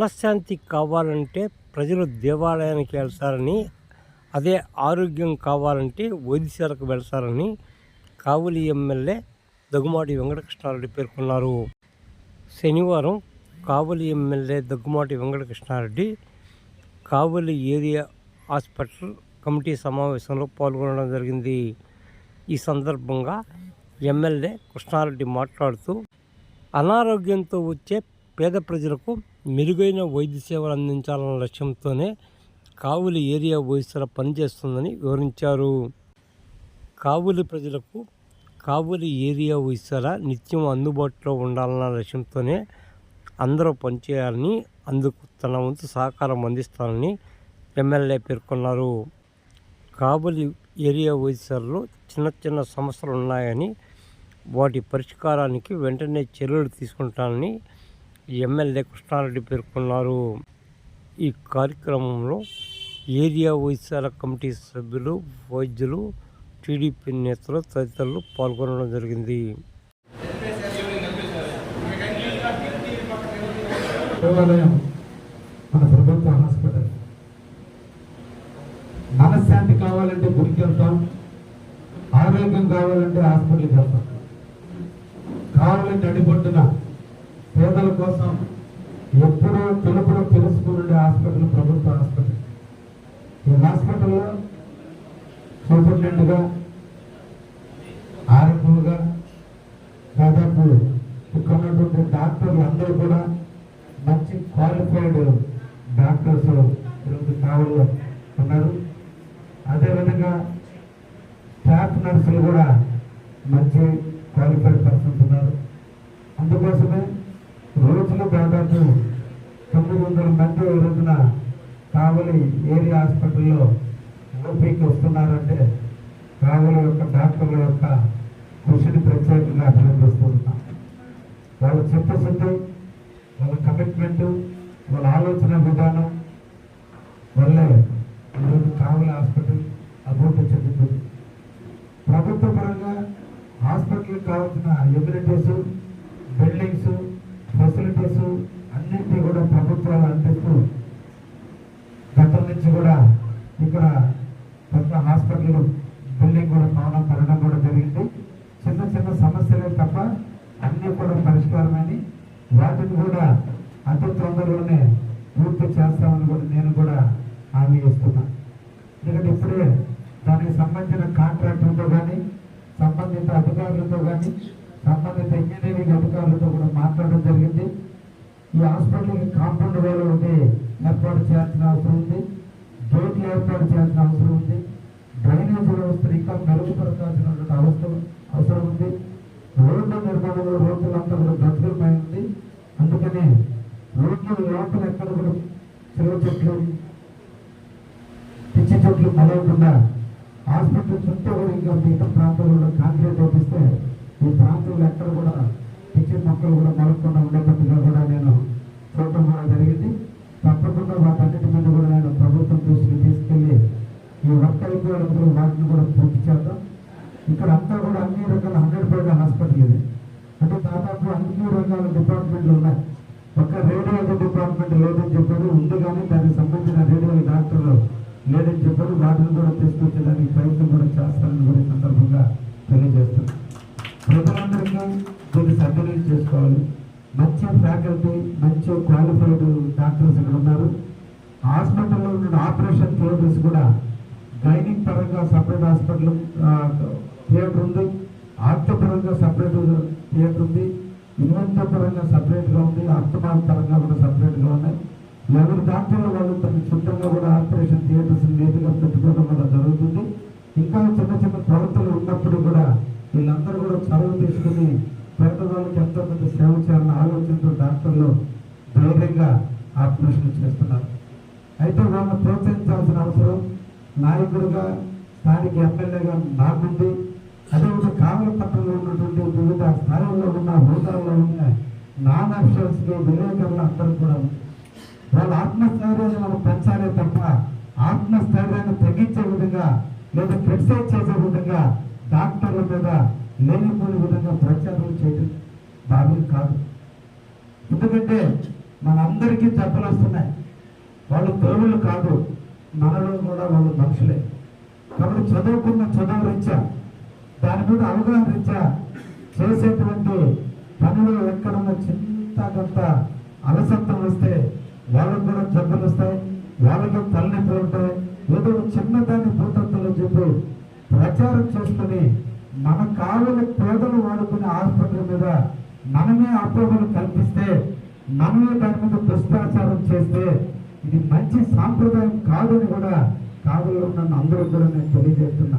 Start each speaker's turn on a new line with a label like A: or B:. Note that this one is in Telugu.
A: మనశ్శాంతి కావాలంటే ప్రజలు దేవాలయానికి వెళ్తారని అదే ఆరోగ్యం కావాలంటే వైద్యశాలకు వెళ్తారని కావలి ఎమ్మెల్యే దగ్గుమాటి వెంకటకృష్ణారెడ్డి పేర్కొన్నారు. శనివారం Kavali MLA Daggumati Venkatakrishnareddy Kavali area hospital committee సమావేశంలో పాల్గొనడం జరిగింది. ఈ సందర్భంగా ఎమ్మెల్యే కృష్ణారెడ్డి మాట్లాడుతూ అనారోగ్యంతో వచ్చే పేద ప్రజలకు మెరుగైన వైద్య సేవలు అందించాలన్న లక్ష్యంతోనే కావులి ఏరియా వైద్యశాల పనిచేస్తుందని వివరించారు. కావులి ప్రజలకు కావులి ఏరియా వైద్యశాల నిత్యం అందుబాటులో ఉండాలన్న లక్ష్యంతోనే అందరూ పనిచేయాలని అందుకు తన వంతు సహకారం అందిస్తానని ఎమ్మెల్యే పేర్కొన్నారు. కాబలి ఏరియా వైద్యశాలలో చిన్న చిన్న సమస్యలు ఉన్నాయని వాటి పరిష్కారానికి వెంటనే చర్యలు తీసుకుంటానని ఎమ్మెల్యే కృష్ణారెడ్డి పేర్కొన్నారు. ఈ కార్యక్రమంలో ఏరియా వైద్యశాల కమిటీ సభ్యులు వైద్యులు టీడీపీ నేతలు తదితరులు పాల్గొనడం జరిగింది.
B: మన ప్రభుత్వ హాస్పిటల్. మనశ్శాంతి కావాలంటే గుడికి వెళ్తాం ఆరోగ్యం కావాలంటే హాస్పిటల్కి వెళ్తాం. కావాలంటే అడిపొట్టున పేదల కోసం ఎప్పుడూ పిలుపుడు తెలుసుకునే హాస్పిటల్ ప్రభుత్వ హాస్పిటల్. ఈ హాస్పిటల్లో సూపరింటెండెంట్గా ఆర్ఎంఓగా దాదాపు ఇక్కడ ఉన్నటువంటి డాక్టర్లు అందరూ కూడా మంచి క్వాలిఫైడ్ డాక్టర్స్ ఈరోజు కావల్లో ఉన్నారు. అదేవిధంగా స్టాఫ్ నర్సులు కూడా మంచి క్వాలిఫైడ్ పర్సన్స్ ఉన్నారు. అందుకోసమే దాదాపు తొమ్మిది వందల మంది రోజున కావలి ఏరియా హాస్పిటల్లో ఓపీకి వస్తున్నారంటే కావలి యొక్క డాక్టర్ల యొక్క కృషిని ప్రత్యేకంగా అభినందిస్తూ ఉన్నాం. వాళ్ళ చిత్తశుద్ధి వాళ్ళ కమిట్మెంటు వాళ్ళ ఆలోచన విధానం వల్లే ఈరోజు కావలి హాస్పిటల్ అభివృద్ధి చెందుతుంది. ప్రభుత్వ పరంగా హాస్పిటల్కి కావాల్సిన ఎమ్యూనిటీస్ ఇక్కడ పెద్ద హాస్పిటల్ బిల్డింగ్ కూడా భవనం పెరగడం కూడా జరిగింది. చిన్న చిన్న సమస్యలే తప్ప అన్నీ కూడా పరిష్కారమని వాటిని కూడా అతి తొందరలోనే పూర్తి చేస్తామని కూడా నేను కూడా హామీ ఇస్తున్నాను ఎందుకంటే ఇప్పుడే దానికి సంబంధించిన కాంట్రాక్టర్తో కానీ సంబంధిత అధికారులతో కానీ సంబంధిత ఇంజనీరింగ్ అధికారులతో కూడా మాట్లాడడం జరిగింది. ఈ హాస్పిటల్కి కాంపౌండ్ వాళ్ళు ఒకటి ఏర్పాటు చేయాల్సిన అవసరం ఉంది. ఏర్పాటు చేయాల్సిన అవసరం ఉంది. డ్రైనేజ్ వ్యవస్థను ఇంకా మెరుగుపరచాల్సినటువంటి అవసరం అవసరం ఉంది. రోడ్ల నిర్మాణంలో రోడ్లంతా కూడా గతులమై ఉంది. అందుకని రోడ్ల లోపల ఎక్కడ కూడా చెరువు చెట్లు పిచ్చి చెట్లు మొదలకుండా హాస్పిటల్ చుట్టూ కూడా ఇంకా మిగతా ప్రాంతాల్లో కాంక్రీట్ వేపిస్తే ఈ ప్రాంతంలో ఎక్కడ కూడా పిచ్చి మొక్కలు కూడా మొలకుండా ఉండేటట్టుగా ఈ రక్త అయిపోయినప్పుడు వాటిని కూడా పూర్తి చేద్దాం. ఇక్కడ అంతా కూడా అన్ని రకాల హండ్రెడ్ బెడ్ హాస్పిటల్ ఇది అంటే దాదాపు అన్ని రకాల డిపార్ట్మెంట్లు ఉన్నాయి. ఒక్క రేడియాలజీ డిపార్ట్మెంట్ లేదని చెప్పారు. ఉంది కానీ దానికి సంబంధించిన రేడియాలజీ డాక్టర్లు లేదని చెప్పారు. వాటిని కూడా తీసుకొచ్చేదానికి ప్రయత్నం కూడా చేస్తారని కూడా సందర్భంగా తెలియజేస్తున్నాను ప్రజలందరికీ దీన్ని సద్వినియోగం చేసుకోవాలి. మంచి ఫ్యాకల్టీ మంచి క్వాలిఫైడ్ డాక్టర్స్ ఇక్కడ ఉన్నారు. హాస్పిటల్లో ఉన్న ఆపరేషన్ థియేటర్స్ కూడా గైనిక్ పరంగా సపరేట్ హాస్పిటల్ థియేటర్ ఉంది. ఆర్థో పరంగా సపరేట్ థియేటర్ ఉంది. ఇన్వెంటర్ పరంగా సపరేట్గా ఉంది. ఆర్థమాన్ పరంగా కూడా సపరేట్గా ఉన్నాయి. ఎవరి డాక్టర్లు వాళ్ళు తన సొంతంగా కూడా ఆపరేషన్ థియేటర్స్ నీట్గా పెట్టుకోవడం వల్ల జరుగుతుంది. ఇంకా చిన్న చిన్న కొరతలు ఉన్నప్పుడు కూడా వీళ్ళందరూ కూడా చదువు తీసుకుని పేదవాళ్ళకి ఎంతో పెద్ద సేవ చేయాలని ఆలోచనతో డాక్టర్లు ధైర్యంగా ఆపరేషన్ చేస్తున్నారు. అయితే వాళ్ళని ప్రోత్సహించాల్సిన అవసరం నాయకుడుగా స్థానిక ఎమ్మెల్యేగా నాకుంది అదేవిధంగా కావలి పట్టణంలో ఉన్నటువంటి వివిధ స్థాయిల్లో ఉన్న హోదాల్లో ఉన్న నాన్ అఫీషియల్స్కి విలేకరులు అందరూ కూడా వాళ్ళ ఆత్మస్థైర్యాన్ని మనం పెంచాలే తప్ప ఆత్మస్థైర్యాన్ని తగ్గించే విధంగా లేదా క్రిటిసైజ్ చేసే విధంగా డాక్టర్ల మీద లేనిపోయిన విధంగా ప్రచారం చేయడం భావ్యం కాదు. ఎందుకంటే మనందరికీ చెప్పలు వస్తున్నాయి. వాళ్ళు దేవుళ్ళు కాదు. మనలో కూడా వాళ్ళు మనుషులే. కాబట్టి చదువుకున్న చదువు రీత్యా దాని మీద అవగాహన రీత్యా చేసేటువంటి పనులు ఎక్కడన్నా చింత కొంత అలసత్వం వస్తే వాళ్ళకు కూడా జబ్బులు వస్తాయి వాళ్ళకి తలనొప్పి ఉంటాయి. ఏదో చిన్నదాన్ని భూతత్తులు చెప్పి ప్రచారం చేసుకుని మన కావలి పేదలు వాడుకునే ఆసుపత్రి మీద మనమే అపోహలు కల్పిస్తే మనమే దాని మీద దుష్ప్రచారం చేస్తే ఇది మంచి సాంప్రదాయం కాదని కూడా కావలిలో ఉన్న అందరూ కూడా నేను తెలియజేస్తున్నా.